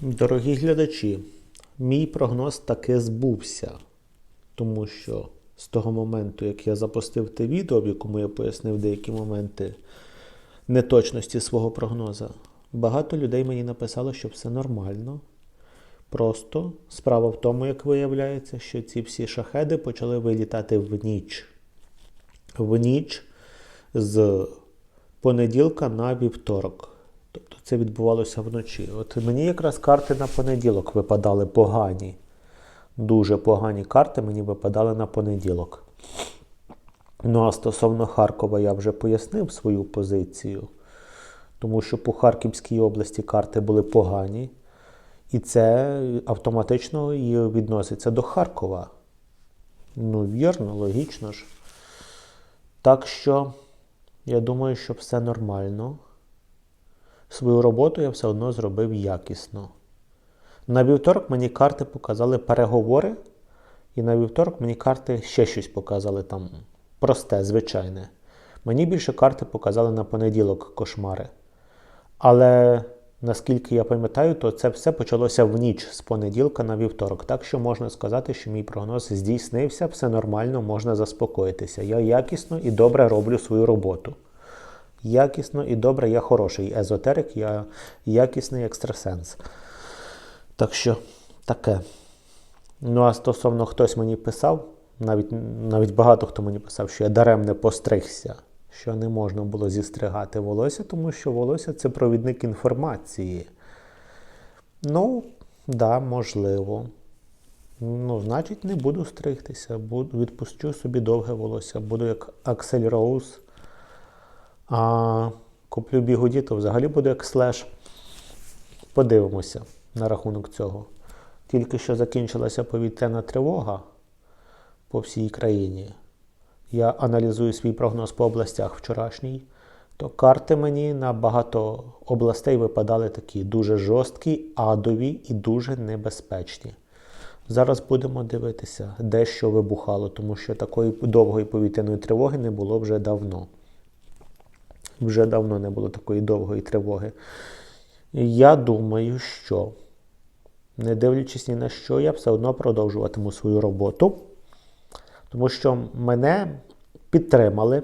Дорогі глядачі, мій прогноз таки збувся, тому що з того моменту, як я запустив те відео, в якому я пояснив деякі моменти неточності свого прогноза, багато людей мені написало, що все нормально. Просто справа в тому, як виявляється, що ці всі шахеди почали вилітати в ніч. В ніч з понеділка на вівторок. Тобто це відбувалося вночі. От мені якраз карти на понеділок випадали погані. Дуже погані карти мені випадали на понеділок. Ну а стосовно Харкова я вже пояснив свою позицію, тому що по Харківській області карти були погані, і це автоматично і відноситься до Харкова. Ну, вірно, логічно ж. Так що я думаю, що все нормально. Свою роботу я все одно зробив якісно. На вівторок мені карти показали переговори, і на вівторок мені карти ще щось показали там просте, звичайне. Мені більше карти показали на понеділок кошмари. Але наскільки я пам'ятаю, то це все почалося в ніч з понеділка на вівторок. Так що можна сказати, що мій прогноз здійснився, все нормально, можна заспокоїтися. Я якісно і добре роблю свою роботу. Якісно і добре, я хороший езотерик, я якісний екстрасенс. Так що таке. Ну, а стосовно хтось мені писав, навіть, навіть багато хто мені писав, що я даремне постригся, що не можна було зістригати волосся, тому що волосся це провідник інформації. Ну, да, можливо. Ну, значить, не буду стригтися, буду, відпущу собі довге волосся, буду як Аксель Роуз. А куплю бігуді, то взагалі буде як слеш. Подивимося на рахунок цього. Тільки що закінчилася повітряна тривога по всій країні. Я аналізую свій прогноз по областях вчорашній, то карти мені на багато областей випадали такі дуже жорсткі, адові і дуже небезпечні. Зараз будемо дивитися, де що вибухало, тому що такої довгої повітряної тривоги не було вже давно. Вже давно не було такої довгої тривоги. Я думаю, що, не дивлячись ні на що, я все одно продовжуватиму свою роботу, тому що мене підтримали,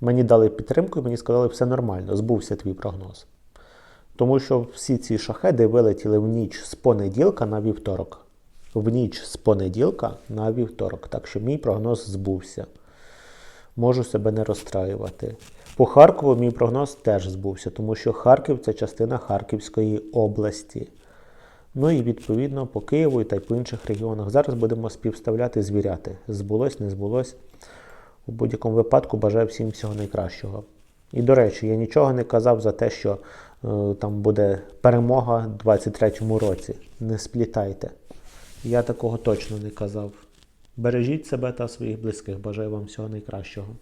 мені дали підтримку і мені сказали, все нормально, збувся твій прогноз. Тому що всі ці шахеди вилетіли в ніч з понеділка на вівторок. В ніч з понеділка на вівторок. Так що мій прогноз збувся. Можу себе не розстраювати. По Харкову мій прогноз теж збувся, тому що Харків це частина Харківської області. Ну і відповідно по Києву та й по інших регіонах. Зараз будемо співставляти, звіряти. Збулось, не збулось. У будь-якому випадку бажаю всім всього найкращого. І до речі, я нічого не казав за те, що е, там буде перемога у 23-му році. Не сплітайте. Я такого точно не казав. Бережіть себе та своїх близьких. Бажаю вам всього найкращого.